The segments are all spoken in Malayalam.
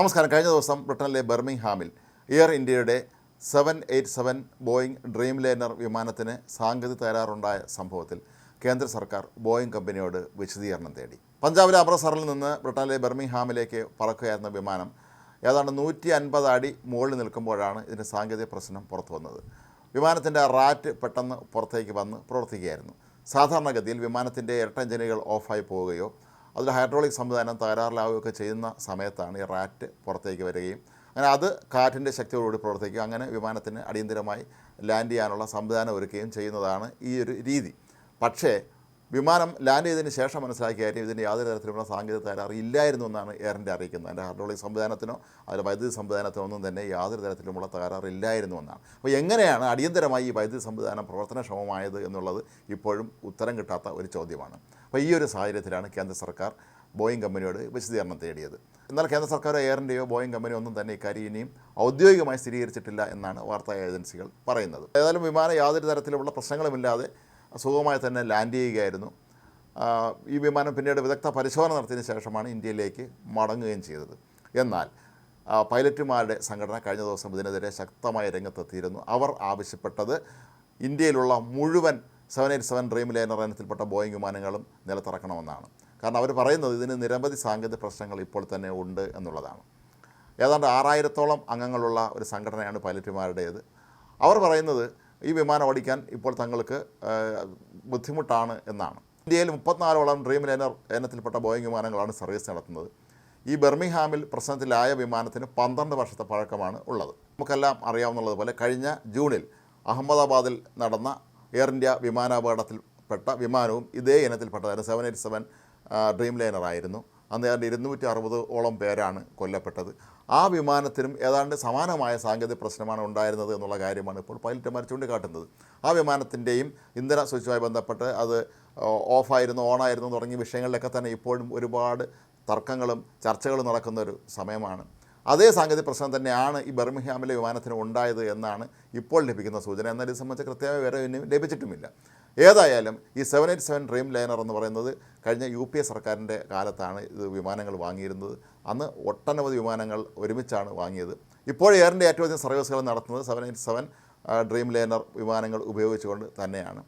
നമസ്കാരം. കഴിഞ്ഞ ദിവസം ബ്രിട്ടനിലെ ബർമിംഗ്ഹാമിൽ എയർ ഇന്ത്യയുടെ seven eight seven Boeing Dreamliner വിമാനത്തിന് സാങ്കേതിക തകരാറുണ്ടായ സംഭവത്തിൽ കേന്ദ്ര സർക്കാർ ബോയിങ് കമ്പനിയോട് വിശദീകരണം തേടി. പഞ്ചാബിലെ അമൃത്സറിൽ നിന്ന് ബ്രിട്ടനിലെ ബെർമിംഗ്ഹാമിലേക്ക് പറക്കുകയായിരുന്ന വിമാനം ഏതാണ്ട് നൂറ്റി അൻപത് അടി മുകളിൽ നിൽക്കുമ്പോഴാണ് ഇതിന്റെ സാങ്കേതിക പ്രശ്നം പുറത്തു വന്നത്. വിമാനത്തിന്റെ റാറ്റ് പെട്ടെന്ന് പുറത്തേക്ക് വന്ന് പ്രവർത്തിക്കുകയായിരുന്നു. സാധാരണഗതിയിൽ വിമാനത്തിന്റെ ഇരട്ട എഞ്ചിനുകൾ ഓഫായി പോവുകയോ അതിൽ ഹൈഡ്രോളിക് സംവിധാനം തകരാറിലാവുകയൊക്കെ ചെയ്യുന്ന സമയത്താണ് ഈ റാറ്റ് പുറത്തേക്ക് വരികയും അങ്ങനെ അത് കാറ്റിന്റെ ശക്തിയോടുകൂടി പ്രവർത്തിക്കുക അങ്ങനെ വിമാനത്തിന് അടിയന്തിരമായി ലാൻഡ് ചെയ്യാനുള്ള സംവിധാനം ഒരുക്കുകയും ചെയ്യുന്നതാണ് ഈ ഒരു രീതി. പക്ഷേ വിമാനം ലാൻഡ് ചെയ്തതിന് ശേഷം മനസ്സിലാക്കിയ കാര്യം ഇതിന്റെ യാതൊരു തരത്തിലുള്ള സാങ്കേതിക തകരാറ് ഇല്ലായിരുന്നു എന്നാണ് എയർ ഇന്ത്യ അറിയിക്കുന്നത്. അതിന്റെ ഹൈഡ്രോളിക് സംവിധാനത്തിനോ അതിന്റെ വൈദ്യുതി സംവിധാനത്തിനോ ഒന്നും തന്നെ യാതൊരു തരത്തിലുമുള്ള തകരാറ് ഇല്ലായിരുന്നു എന്നാണ്. അപ്പോൾ എങ്ങനെയാണ് അടിയന്തരമായി ഈ വൈദ്യുതി സംവിധാനം പ്രവർത്തനക്ഷമമായത് എന്നുള്ളത് ഇപ്പോഴും ഉത്തരം കിട്ടാത്ത ഒരു ചോദ്യമാണ്. അപ്പോൾ ഈ ഒരു സാഹചര്യത്തിലാണ് കേന്ദ്ര സർക്കാർ ബോയിങ് കമ്പനിയോട് വിശദീകരണം തേടിയത്. എന്നാൽ കേന്ദ്ര സർക്കാരോ എയറിന്റെയോ ബോയിങ് കമ്പനിയോ ഒന്നും തന്നെ ഇക്കാര്യം ഇനിയും ഔദ്യോഗികമായി സ്ഥിരീകരിച്ചിട്ടില്ല എന്നാണ് വാർത്താ ഏജൻസികൾ പറയുന്നത്. ഏതായാലും വിമാനം യാതൊരു തരത്തിലുള്ള പ്രശ്നങ്ങളുമില്ലാതെ സുഖമായി തന്നെ ലാൻഡ് ചെയ്യുകയായിരുന്നു. ഈ വിമാനം പിന്നീട് വിദഗ്ധ പരിശോധന നടത്തിയതിന് ശേഷമാണ് ഇന്ത്യയിലേക്ക് മടങ്ങുകയും ചെയ്തത്. എന്നാൽ പൈലറ്റുമാരുടെ സംഘടന കഴിഞ്ഞ ദിവസം ഇതിനെതിരെ ശക്തമായ രംഗത്തെത്തിയിരുന്നു. അവർ ആവശ്യപ്പെട്ടത് ഇന്ത്യയിലുള്ള മുഴുവൻ seven eight seven Dreamliner ഇനത്തിൽപ്പെട്ട ബോയിങ് വിമാനങ്ങളും നിലത്തിറക്കണമെന്നാണ്. കാരണം അവർ പറയുന്നത് ഇതിന് നിരവധി സാങ്കേതിക പ്രശ്നങ്ങൾ ഇപ്പോൾ തന്നെ ഉണ്ട് എന്നുള്ളതാണ്. ഏതാണ്ട് ആറായിരത്തോളം അംഗങ്ങളുള്ള ഒരു സംഘടനയാണ് പൈലറ്റുമാരുടേത്. അവർ പറയുന്നത് ഈ വിമാനം ഓടിക്കാൻ ഇപ്പോൾ തങ്ങൾക്ക് ബുദ്ധിമുട്ടാണ് എന്നാണ്. ഇന്ത്യയിൽ മുപ്പത്തിനാലോളം ഡ്രീം ലൈനർ ഇനത്തിൽപ്പെട്ട ബോയിങ് വിമാനങ്ങളാണ് സർവീസ് നടത്തുന്നത്. ഈ ബെർമിഹാമിൽ പ്രശ്നത്തിലായ വിമാനത്തിന് പന്ത്രണ്ട് വർഷത്തെ പഴക്കമാണ് ഉള്ളത്. നമുക്കെല്ലാം അറിയാവുന്നതുപോലെ കഴിഞ്ഞ ജൂണിൽ അഹമ്മദാബാദിൽ നടന്ന എയർ ഇന്ത്യ വിമാനാപകടത്തിൽപ്പെട്ട വിമാനവും ഇതേ ഇനത്തിൽപ്പെട്ടതായിരുന്നു. Seven eight seven Dreamliner ആയിരുന്നു അന്ന് ഏതാണ്ട് ഇരുന്നൂറ്റി അറുപത് ഓളം പേരാണ് കൊല്ലപ്പെട്ടത്. ആ വിമാനത്തിനും ഏതാണ്ട് സമാനമായ സാങ്കേതിക പ്രശ്നമാണ് ഉണ്ടായിരുന്നത് എന്നുള്ള കാര്യമാണ് ഇപ്പോൾ പൈലറ്റുമാർ ചൂണ്ടിക്കാട്ടുന്നത്. ആ വിമാനത്തിന്റെയും ഇന്ധന സ്വിച്ചുമായി ബന്ധപ്പെട്ട് അത് ഓഫായിരുന്നു ഓണായിരുന്നു തുടങ്ങിയ വിഷയങ്ങളിലൊക്കെ തന്നെ ഇപ്പോഴും ഒരുപാട് തർക്കങ്ങളും ചർച്ചകളും നടക്കുന്ന ഒരു സമയമാണ്. അതേ സാങ്കേതിക പ്രശ്നം തന്നെയാണ് ഈ ബർമിഹാമിലെ വിമാനത്തിന് ഉണ്ടായത് എന്നാണ് ഇപ്പോൾ ലഭിക്കുന്ന സൂചന. എന്നാൽ ഇത് സംബന്ധിച്ച് കൃത്യമായ വിവരം ലഭിച്ചിട്ടുമില്ല. ഏതായാലും ഈ seven eight seven Dreamliner എന്ന് പറയുന്നത് കഴിഞ്ഞ യു പി എ സർക്കാരിന്റെ കാലത്താണ് ഇത് വിമാനങ്ങൾ വാങ്ങിയിരുന്നത്. അന്ന് ഒട്ടനവധി വിമാനങ്ങൾ ഒരുമിച്ചാണ് വാങ്ങിയത്. ഇപ്പോൾ എയർ ഇന്ത്യ ഏറ്റവും അധികം സർവീസുകൾ നടത്തുന്നത് seven eight seven Dreamliner വിമാനങ്ങൾ ഉപയോഗിച്ചുകൊണ്ട് തന്നെയാണ്.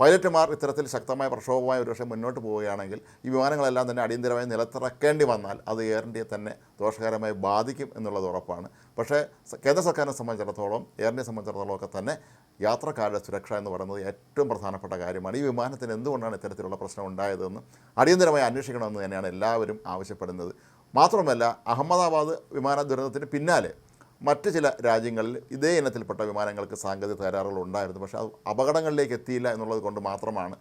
പൈലറ്റുമാർ ഇത്തരത്തിൽ ശക്തമായ പ്രക്ഷോഭമായി ഒരുപക്ഷെ മുന്നോട്ട് പോവുകയാണെങ്കിൽ ഈ വിമാനങ്ങളെല്ലാം തന്നെ അടിയന്തരമായി നിലത്തിറക്കേണ്ടി വന്നാൽ അത് എയർ ഇന്ത്യയെ തന്നെ ദോഷകരമായി ബാധിക്കും എന്നുള്ളത് ഉറപ്പാണ്. പക്ഷേ കേന്ദ്ര സർക്കാരിനെ സംബന്ധിച്ചിടത്തോളം എയർ ഇന്ത്യയെ സംബന്ധിച്ചിടത്തോളം ഒക്കെ തന്നെ യാത്രക്കാരുടെ സുരക്ഷ എന്ന് പറയുന്നത് ഏറ്റവും പ്രധാനപ്പെട്ട കാര്യമാണ്. ഈ വിമാനത്തിന് എന്തുകൊണ്ടാണ് ഇത്തരത്തിലുള്ള പ്രശ്നം ഉണ്ടായതെന്ന് അടിയന്തരമായി അന്വേഷിക്കണമെന്ന് തന്നെയാണ് എല്ലാവരും ആവശ്യപ്പെടുന്നത്. മാത്രമല്ല അഹമ്മദാബാദ് വിമാന ദുരന്തത്തിന് പിന്നാലെ മറ്റ് ചില രാജ്യങ്ങളിൽ ഇതേ ഇനത്തിൽപ്പെട്ട വിമാനങ്ങൾക്ക് സാങ്കേതിക തകരാറുകൾ ഉണ്ടായിരുന്നു. പക്ഷേ അത് അപകടങ്ങളിലേക്ക് എത്തിയില്ല എന്നുള്ളത് കൊണ്ട് മാത്രമാണ്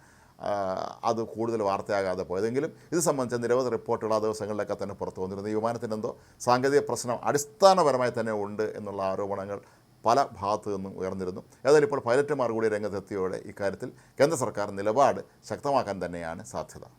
അത് കൂടുതൽ വാർത്തയാകാതെ പോയതെങ്കിലും ഇത് സംബന്ധിച്ച നിരവധി റിപ്പോർട്ടുകൾ ആ ദിവസങ്ങളിലൊക്കെ തന്നെ പുറത്തു വന്നിരുന്നു. ഈ വിമാനത്തിന് എന്തോ സാങ്കേതിക പ്രശ്നം അടിസ്ഥാനപരമായി തന്നെ ഉണ്ട് എന്നുള്ള ആരോപണങ്ങൾ പല ഭാഗത്തു നിന്നും ഉയർന്നിരുന്നു. ഏതായാലും ഇപ്പോൾ പൈലറ്റുമാർ കൂടി രംഗത്തെത്തിയോടെ ഇക്കാര്യത്തിൽ കേന്ദ്ര സർക്കാർ നിലപാട് ശക്തമാക്കാൻ തന്നെയാണ് സാധ്യത.